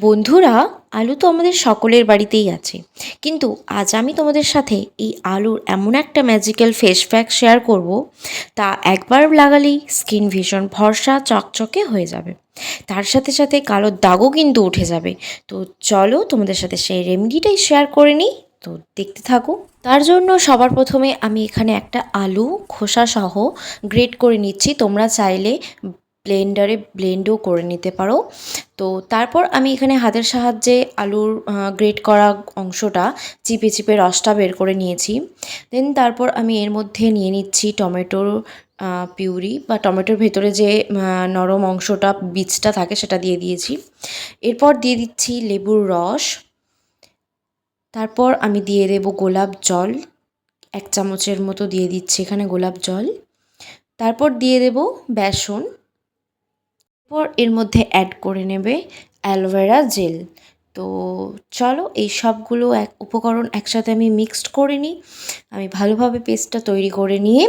বন্ধুরা, আলু তো আমাদের সকলের বাড়িতেই আছে। কিন্তু আজ আমি তোমাদের সাথে এই আলুর এমন একটা ম্যাজিক্যাল ফেস প্যাক শেয়ার করব, তা একবার লাগালেই স্কিন ভীষণ ফর্সা চকচকে হয়ে যাবে। তার সাথে সাথে কালো দাগও কিন্তু উঠে যাবে। তো চলো তোমাদের সাথে সেই রেমেডিটাই শেয়ার করে নিই। তো দেখতে থাকো। তার জন্য সবার প্রথমে আমি এখানে একটা আলু খোসা সহ গ্রেট করে নিচ্ছি। তোমরা চাইলে ব্লেন্ডারে ব্লেন্ডও করে নিতে পারো। তো তারপর আমি এখানে হাতের সাহায্যে আলুর গ্রেট করা অংশটা চিপে চিপে রসটা বের করে নিয়েছি। দেন তারপর আমি এর মধ্যে নিয়ে নিচ্ছি টমেটোর পিউরি বা টমেটোর ভেতরে যে নরম অংশটা, বীজটা থাকে সেটা দিয়ে দিয়েছি। এরপর দিয়ে দিচ্ছি লেবুর রস। তারপর আমি দিয়ে দেব গোলাপ জল। এক চামচের মতো দিয়ে দিচ্ছি এখানে গোলাপ জল। তারপর দিয়ে দেব বেসন। এরপর এর মধ্যে অ্যাড করে নেবে অ্যালোভেরা জেল তো চলো এই সবগুলো এক উপকরণ একসাথে আমি মিক্সড করে নিই। আমি ভালোভাবে পেস্টটা তৈরি করে নিয়ে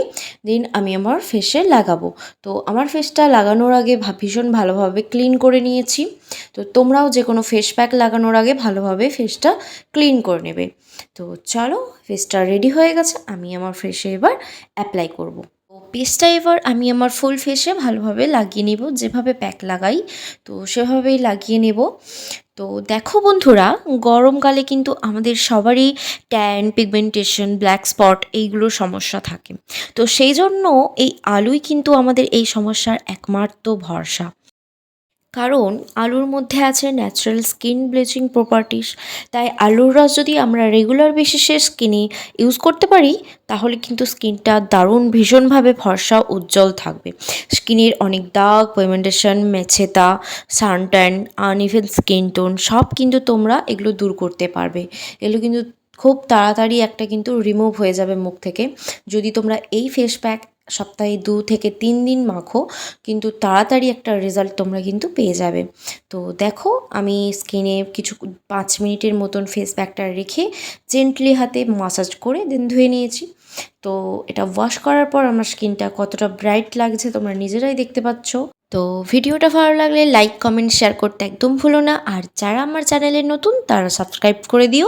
দেন আমি আমার ফেসে লাগাবো। তো আমার ফেসটা লাগানোর আগে ভীষণ ভালোভাবে ক্লিন করে নিয়েছি। তো তোমরাও যে কোনো ফেস প্যাক লাগানোর আগে ভালোভাবে ফেসটা ক্লিন করে নেবে। তো চলো ফেসটা রেডি হয়ে গেছে। আমি আমার ফেসে এবার অ্যাপ্লাই করব। পেস্টটা এবার আমি আমার ফুল ফেসে ভালোভাবে লাগিয়ে নেব, যেভাবে প্যাক লাগাই, তো সেভাবেই লাগিয়ে নেব। তো দেখো বন্ধুরা গরমকালে কিন্তু আমাদের সবারই ট্যান, পিগমেন্টেশন, ব্ল্যাক স্পট এইগুলো সমস্যা থাকে। তো সেই জন্য এই আলুই কিন্তু আমাদের এই সমস্যার একমাত্র ভরসা। কারণ আলুর মধ্যে আছে ন্যাচারাল স্কিন ব্লিচিং প্রপার্টিস তাই আলুর রস যদি আমরা রেগুলার বেসিসে স্কিনে ইউজ করতে পারি, তাহলে কিন্তু স্কিনটা দারুণ ভীষণভাবে ফর্সা উজ্জ্বল থাকবে। স্কিনের অনেক দাগ পেমেন্টেশন মেছেতা সানট্যান আনইভেন স্কিন টোন সব কিন্তু তোমরা এগুলো দূর করতে পারবে। এগুলো কিন্তু খুব তাড়াতাড়ি একটা কিন্তু রিমুভ হয়ে যাবে মুখ থেকে। যদি তোমরা এই ফেস প্যাক সপ্তাহে দু থেকে তিন দিন মাখো, কিন্তু তাড়াতাড়ি একটা রেজাল্ট তোমরা কিন্তু পেয়ে যাবে। তো দেখো, আমি স্কিনে কিছু পাঁচ মিনিটের মতন ফেস প্যাকটা রেখে জেন্টলি হাতে মাসাজ করে দেন ধুয়ে নিয়েছি। তো এটা ওয়াশ করার পর আমার স্কিনটা কতটা ব্রাইট লাগছে তোমরা নিজেরাই দেখতে পাচ্ছ। তো ভিডিওটা ভালো লাগলে লাইক কমেন্ট শেয়ার করতে একদম ভুলো না। আর যারা আমার চ্যানেলে নতুন, তারা সাবস্ক্রাইব করে দিও।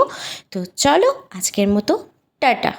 তো চলো, আজকের মতো, টাটা।